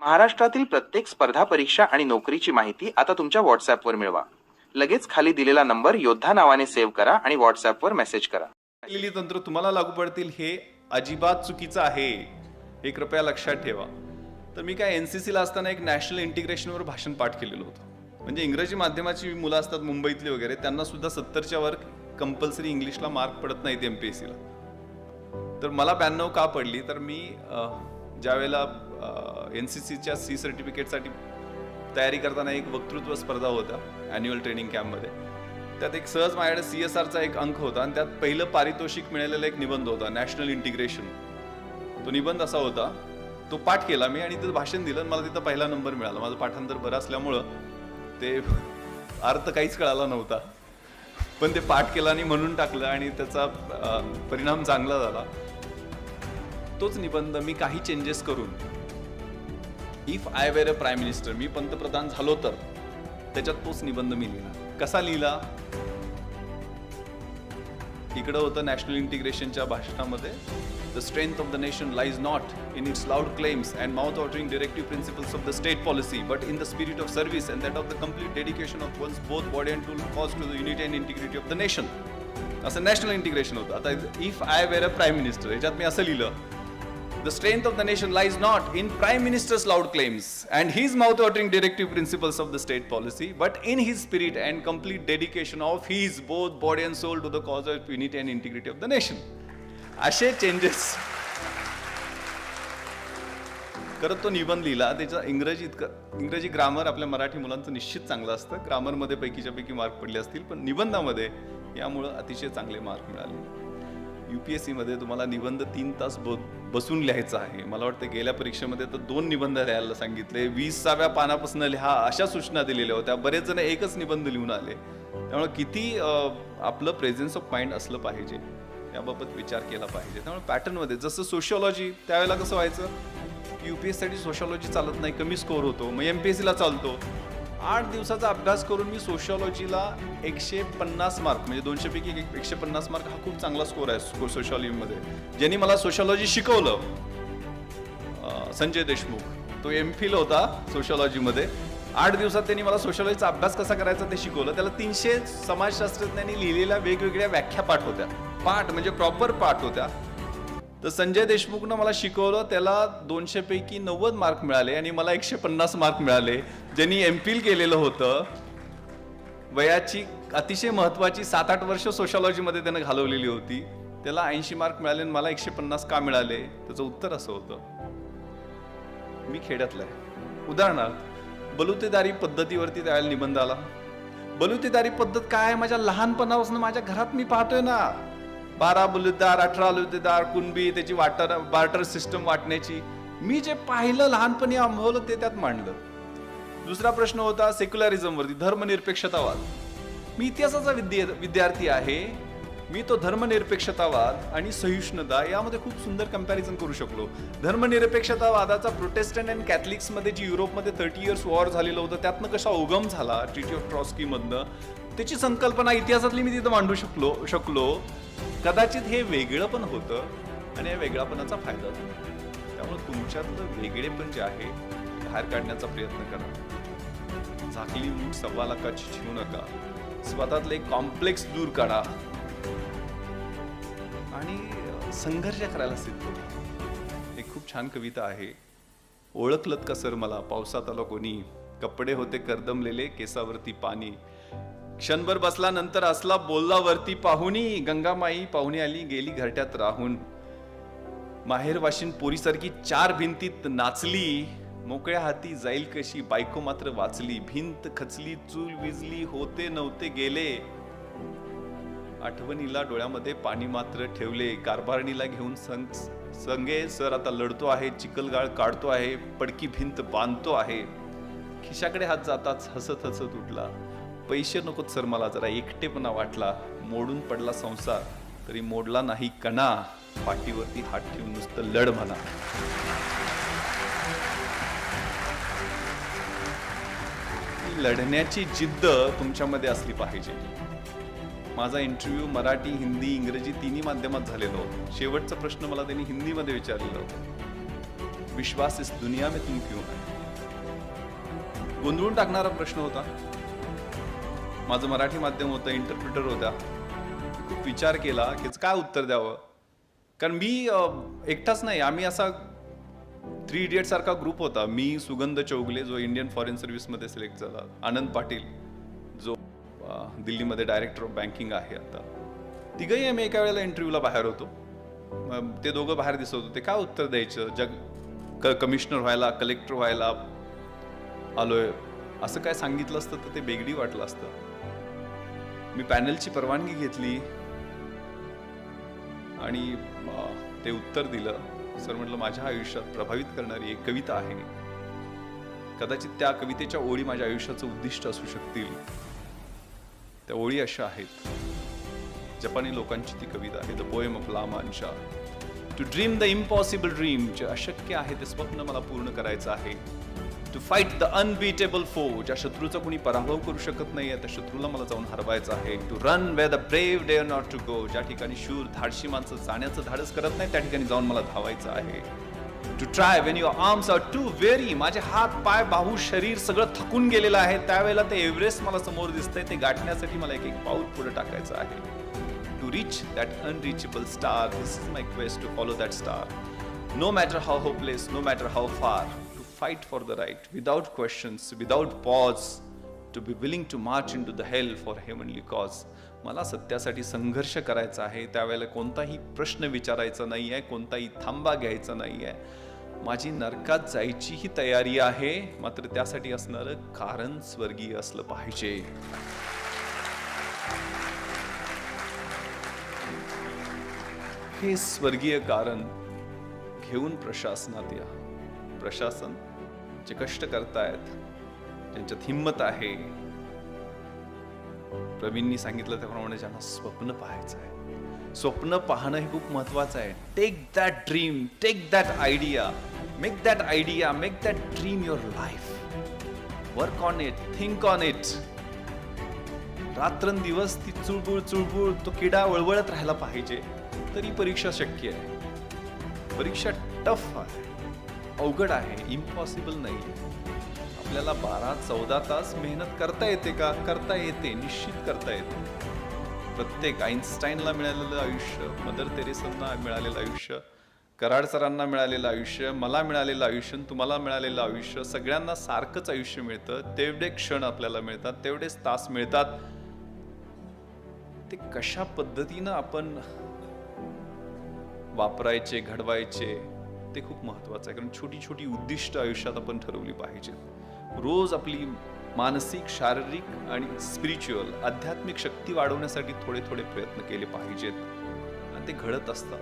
महाराष्ट्रातील प्रत्येक स्पर्धा परीक्षा आणि नोकरीची माहिती आता तुमच्या व्हॉट्सॲपवर मिळवा. लगेच खाली दिलेला नंबर योद्धा नावाने सेव्ह करा आणि व्हॉट्सॲपवर मेसेज करा. केलेली तंत्र तुम्हाला लागू पडतील हे अजिबात चुकीचं आहे. हे कृपया लक्षात ठेवा. तर मी काय एन सी सीला असताना एक नॅशनल इंटिग्रेशनवर भाषण पाठ केलेलं होतं. म्हणजे इंग्रजी माध्यमाची मुलं असतात मुंबईतली वगैरे त्यांना सुद्धा सत्तरच्या वर कंपल्सरी इंग्लिशला मार्क पडत नाहीत एम पी एस सीला तर मला ब्याण्णव का पडली? तर मी ज्यावेळेला एन सी सीच्या सी सर्टिफिकेटसाठी तयारी करताना एक वक्तृत्व स्पर्धा होता ॲन्युअल ट्रेनिंग कॅम्पमध्ये त्यात एक सहज माझ्याकडे सी एस आरचा एक अंक होता आणि त्यात पहिलं पारितोषिक मिळालेला एक निबंध होता नॅशनल इंटिग्रेशन तो निबंध असा होता तो पाठ केला मी आणि तिथं भाषण दिलं आणि मला तिथं पहिला नंबर मिळाला. माझं पाठांतर बरं असल्यामुळं ते अर्थ काहीच कळाला नव्हता. पण ते पाठ केला आणि म्हणून टाकलं आणि त्याचा परिणाम चांगला झाला. तोच निबंध मी काही चेंजेस करून if I where a prime minister मी पंतप्रधान झालो तर त्याच्यात तोच निबंध मी लिहिला कसा लिहिला? इकडं होतं national इंटिग्रेशनच्या भाषणामध्ये. The strength of the nation lies not in its loud claims and mouth ordering directive principles of the state policy but in the spirit of service and that of the complete dedication of one's both body and to cause to the unity and integrity of the nation असं national integration होतं. आता if I where a prime minister याच्यात मी असं लिहिलं The strength of the nation lies not in Prime Minister's loud claims and his mouth-watering directive principles of the state policy, but in his spirit and complete dedication of his both body and soul to the cause of unity and integrity of the nation. असे changes करत तो निबंध लिहिला त्याचा इंग्रजी इतकं इंग्रजी grammar आपल्या मराठी मुलांचं निश्चित चांगलं असतं ग्रामरमध्ये पैकीच्या पैकी मार्क पडले असतील पण निबंधामध्ये यामुळं अतिशय चांगले मार्क मिळाले युपीएससी मध्ये तुम्हाला निबंध तीन तास ब बसून लिहायचा आहे. मला वाटतं गेल्या परीक्षेमध्ये तर दोन निबंध लिहायला सांगितले. वीसाव्या पानापासून लिहा अशा सूचना दिलेल्या होत्या. बरेच जण एकच निबंध लिहून आले. त्यामुळे किती आपलं प्रेझेन्स ऑफ माइंड असलं पाहिजे याबाबत विचार केला पाहिजे. त्यामुळे पॅटर्नमध्ये जसं सोशिओलॉजी त्यावेळेला कसं व्हायचं? युपीएससाठी सोशॉलॉजी चालत नाही कमी स्कोर होतो. मग एम पी एस सीला चालतो. आठ दिवसाचा अभ्यास करून मी सोशॉलॉजीला एकशे पन्नास मार्क म्हणजे दोनशेपैकी एक- एकशे पन्नास मार्क हा खूप चांगला स्कोर आहे सोशॉलॉजीमध्ये ज्यांनी मला सोशॉलॉजी शिकवलं संजय देशमुख तो एम फिल होता सोशॉलॉजीमध्ये आठ दिवसात त्यांनी मला सोशॉलॉजीचा अभ्यास कसा करायचा ते शिकवलं. त्याला तीनशे समाजशास्त्रज्ञांनी लिहिलेल्या वेगवेगळ्या व्याख्या पाठ होत्या. पाठ म्हणजे प्रॉपर पाठ होत्या. तर संजय देशमुखनं मला शिकवलं त्याला दोनशेपैकी नव्वद मार्क मिळाले आणि मला एकशे पन्नास मार्क मिळाले. ज्यांनी एम फिल केलेलं होतं वयाची अतिशय महत्त्वाची सात आठ वर्ष सोशॉलॉजीमध्ये त्यानं घालवलेली होती. त्याला ऐंशी मार्क मिळाले आणि मला एकशे पन्नास का मिळाले? त्याचं उत्तर असं होतं. मी खेड्यातलं आहे. उदाहरणार्थ बलुतेदारी पद्धतीवरती त्यावेळेला निबंध आला. बलुतेदारी पद्धत काय आहे? माझ्या लहानपणापासून माझ्या घरात मी पाहतोय ना. बारा बलुतेदार अठरा बलुतेदार कुणबी त्याची वाटर बार्टर सिस्टम वाटण्याची. मी जे पाहिलं लहानपणी अनुभवलं ते त्यात मांडलं. दुसरा प्रश्न होता सेक्युलरिझम वरती धर्मनिरपेक्षतावाद. मी इतिहासाचा विद्या विद्यार्थी आहे. मी तो धर्मनिरपेक्षतावाद आणि सहिष्णुता यामध्ये खूप सुंदर कंपॅरिझन करू शकलो. धर्मनिरपेक्षतावादाचा प्रोटेस्टंट अँड कॅथलिक्समध्ये जी युरोपमध्ये थर्टी इयर्स वॉर झालेलं होतं त्यातनं कसा उगम झाला ट्रिटी ऑफ ट्रॉस्कीमधनं त्याची संकल्पना इतिहासातली मी तिथं मांडू शकलो शकलो. कदाचित हे वेगळं पण होतं आणि या वेगळापणाचा फायदा झाला. त्यामुळे तुमच्यातलं वेगळेपण जे आहे बाहेर काढण्याचा प्रयत्न करा. झाकली मूठ सव्वा लाखाची ठेवू नका. स्वतःतले कॉम्प्लेक्स दूर काढा. आणि संघर्ष करायला सिद्ध एक खूप छान कविता आहे. ओळखलत का सर मला? पावसात आलो कोणी? कपडे होते करदमलेले केसावरती पाणी. क्षणभर बसला नंतर असला बोलला वरती पाहुणी गंगामाई पाहुणी आली गेली घरट्यात राहून. माहेर वाशिन पोरीसारखी चार भिंतीत नाचली मोकळ्या हाती जाईल कशी बायको मात्र वाचली. भिंत खचली चूल विजली होते नव्हते गेले. आठवणीला डोळ्यामध्ये पाणी मात्र ठेवले. कारभारणीला घेऊन संग संगे सर आता लढतो आहे चिखलगाळ काढतो आहे पडकी भिंत बांधतो आहे. खिशाकडे हात जाताच हसत हसत उठला. पैसे नकोत सर मला जरा एकटेपणा वाटला. मोडून पडला संसार. तरी मोडला नाही कणा. पाठीवरती हात ठेवून नुसतं लढ म्हणा. लढण्याची जिद्द तुमच्यामध्ये असली पाहिजे. माझा इंटरव्ह्यू मराठी हिंदी इंग्रजी तिन्ही माध्यमात झालेलो शेवटचा प्रश्न मला त्यांनी हिंदीमध्ये विचारलेला होता. विश्वास इस दुनिया में तुम क्यों गोंधळून टाकणारा प्रश्न होता. माझं मराठी माध्यम होतं इंटरप्रिटर होत्या. खूप विचार केला की काय उत्तर द्यावं? कारण मी एकटाच नाही. आम्ही असा थ्री इडियट सारखा ग्रुप होता. मी सुगंध चौगले जो इंडियन फॉरेन सर्व्हिसमध्ये सिलेक्ट झाला. आनंद पाटील जो दिल्लीमध्ये डायरेक्टर ऑफ बँकिंग आहे आता. तिघही आम्ही एका वेळेला इंटरव्ह्यूला बाहेर होतो. ते दोघं बाहेर दिसत होते. काय उत्तर द्यायचं? जग क कमिशनर व्हायला कलेक्टर व्हायला आलोय. असं काय सांगितलं असतं तर ते बेगडी वाटलं असतं. मी पॅनलची परवानगी घेतली आणि ते उत्तर दिलं. सर म्हटलं माझ्या आयुष्यात प्रभावित करणारी एक कविता आहे. कदाचित त्या कवितेच्या ओळी माझ्या आयुष्याचं उद्दिष्ट असू शकतील. त्या ओळी अशा आहेत. जपानी लोकांची ती कविता आहे the poem of लामांच्या to dream the impossible dream जे अशक्य आहे ते स्वप्न मला पूर्ण करायचं आहे. टू फाईट द अनबीटेबल फो ज्या शत्रूचा कोणी पराभव करू शकत नाहीये त्या शत्रूला मला जाऊन हरवायचं आहे. To run way the brave day not to go ज्या ठिकाणी शूर धाडशी माणसं जाण्याचं धाडस करत नाही त्या ठिकाणी जाऊन मला धावायचं आहे. To try Wien your arms R to very माझे हात पाय बाहू शरीर सगळं थकून गेलेलं आहे. त्यावेळेला ते एव्हरेस्ट मला समोर दिसतंय. ते गाठण्यासाठी मला एक एक पाऊल पुढे टाकायचं आहे. To rich that unreachable star this is my quest to follow that star no matter how hopeless no matter how फार fight for the right without questions, without pause, to be willing to march into the hell for heavenly cause. मला सत्यासाठी संघर्ष करायचा आहे त्यावेळेला कोणताही प्रश्न विचारायचा नाही आहे कोणताही थांबा घ्यायचा नाही आहे माझी नरकात जायचीही तयारी आहे मात्र त्यासाठी असणारं कारण स्वर्गीय असलं पाहिजे. हे स्वर्गीय कारण घेऊन प्रशासनात या. प्रशासन जे कष्ट करतायत ज्यांच्यात हिंमत आहे. प्रवीणनी सांगितलं त्याप्रमाणे ज्यांना स्वप्न पाहायचं आहे. स्वप्न पाहणं हे खूप महत्वाचं आहे. Take that dream take that idea make that idea make that dream your life work on it think on it रात्रंदिवस ती चुळबुळ चुळबुळ तो किडा वळवळत राहायला पाहिजे. तरी परीक्षा शक्य आहे. परीक्षा टफ आहे. अवघड आहे इम्पॉसिबल नाही. आपल्याला बारा चौदा तास मेहनत करता येते का? करता येते निश्चित करता येते. प्रत्येक आईन्स्टाईनला मिळालेलं आयुष्य मदर तेरेसांना मिळालेलं आयुष्य कराड सरांना मिळालेलं आयुष्य मला मिळालेलं आयुष्य तुम्हाला मिळालेलं आयुष्य सगळ्यांना सारखंच आयुष्य मिळतं. तेवढे क्षण आपल्याला मिळतात तेवढेच तास मिळतात. ते कशा पद्धतीनं आपण वापरायचे घडवायचे ते खूप महत्त्वाचं आहे. कारण छोटी छोटी उद्दिष्ट आयुष्यात आपण ठरवली पाहिजेत. रोज आपली मानसिक शारीरिक आणि स्पिरिच्युअल आध्यात्मिक शक्ती वाढवण्यासाठी थोडे थोडे प्रयत्न केले पाहिजेत. आणि ते घडत असतात.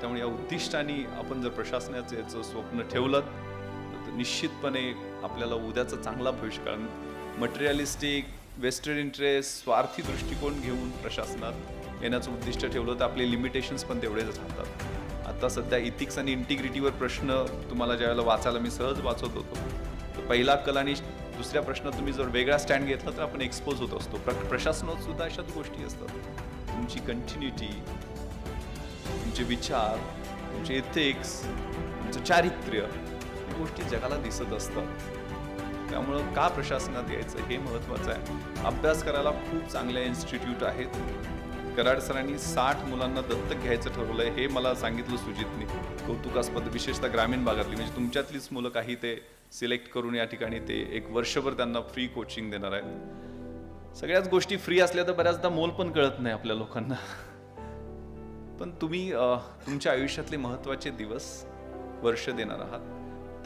त्यामुळे या उद्दिष्टाने आपण जर प्रशासनाचं याचं स्वप्न ठेवलं तर निश्चितपणे आपल्याला उद्याचं चांगला भविष्य कारण मटेरियलिस्टिक वेस्टर्न इंटरेस्ट स्वार्थी दृष्टिकोन घेऊन प्रशासनात येण्याचं उद्दिष्ट ठेवलं तर आपले लिमिटेशन्स पण तेवढेच राहतात. आता सध्या इथिक्स आणि इंटिग्रिटीवर प्रश्न तुम्हाला ज्यावेळेला वाचायला मी सहज वाचत होतो तर पहिला कल आणि दुसऱ्या प्रश्न तुम्ही जर वेगळा स्टँड घेतला तर आपण एक्सपोज होत असतो. प्र प्रशासनात सुद्धा अशाच गोष्टी असतात. तुमची कंटिन्युटी तुमचे विचार तुमचे एथिक्स तुमचं चारित्र्य या गोष्टी जगाला दिसत असतात. त्यामुळं का प्रशासनात यायचं हे महत्त्वाचं आहे. अभ्यास करायला खूप चांगले इन्स्टिट्यूट आहेत. कराड सरांनी साठ मुलांना दत्तक घ्यायचं ठरवलंय हे मला सांगितलं सुजितने. कौतुकास्पद विशेषतः ग्रामीण भागातली. म्हणजे तुमच्यातलीच मुलं काही ते सिलेक्ट करून या ठिकाणी ते एक वर्षभर त्यांना फ्री कोचिंग देणार आहेत. सगळ्याच गोष्टी फ्री असल्या तर बऱ्याचदा मोल पण कळत नाही आपल्या लोकांना. पण तुम्ही तुमच्या आयुष्यातले महत्त्वाचे दिवस वर्ष देणार आहात.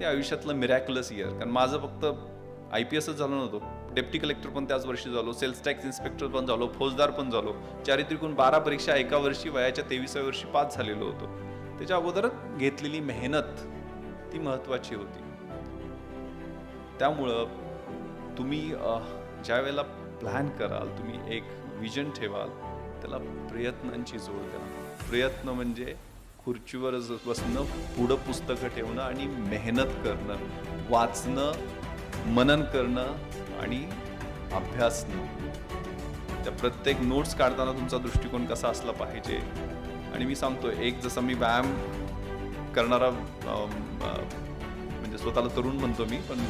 ते आयुष्यातलं मिरॅक्युलस इयर कारण माझं फक्त आय पी एसच झालो नव्हतं. डेप्टी कलेक्टर पण त्याच वर्षी झालो सेल्स टॅक्स इन्स्पेक्टर पण झालो फौजदार पण झालो. चारित्रिकून बारा परीक्षा एका वर्षी वयाच्या तेविसाव्या वर्षी पास झालेलो होतो. त्याच्या अगोदर घेतलेली मेहनत ती महत्त्वाची होती. त्यामुळं तुम्ही ज्या वेळेला प्लॅन कराल तुम्ही एक विजन ठेवाल त्याला प्रयत्नांची जोड द्या. प्रयत्न म्हणजे खुर्चीवर बसणं पुढं पुस्तकं ठेवणं आणि मेहनत करणं. वाचणं मनन करणं आणि अभ्यासणं त्या प्रत्येक नोट्स काढताना तुमचा दृष्टिकोन कसा असला पाहिजे? आणि मी सांगतो एक जसं मी व्यायाम करणारा म्हणजे स्वतःला तरुण म्हणतो मी पण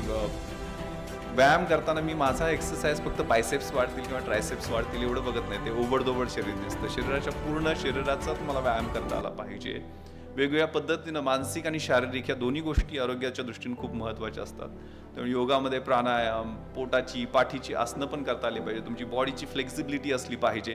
व्यायाम करताना मी माझा एक्सरसाइज फक्त बायसेप्स वाढतील किंवा ट्रायसेप्स वाढतील एवढं बघत नाही. ते ओबडदोबड शरीर दिसतं. शरीराच्या पूर्ण शरीराचा तुम्हाला व्यायाम करता आला पाहिजे. वेगवेगळ्या पद्धतीनं मानसिक आणि शारीरिक या दोन्ही गोष्टी आरोग्याच्या दृष्टीने खूप महत्त्वाच्या असतात. त्यामुळे योगामध्ये प्राणायाम पोटाची पाठीची आसनं पण करता आली पाहिजे. तुमची बॉडीची फ्लेक्झिबिलिटी असली पाहिजे.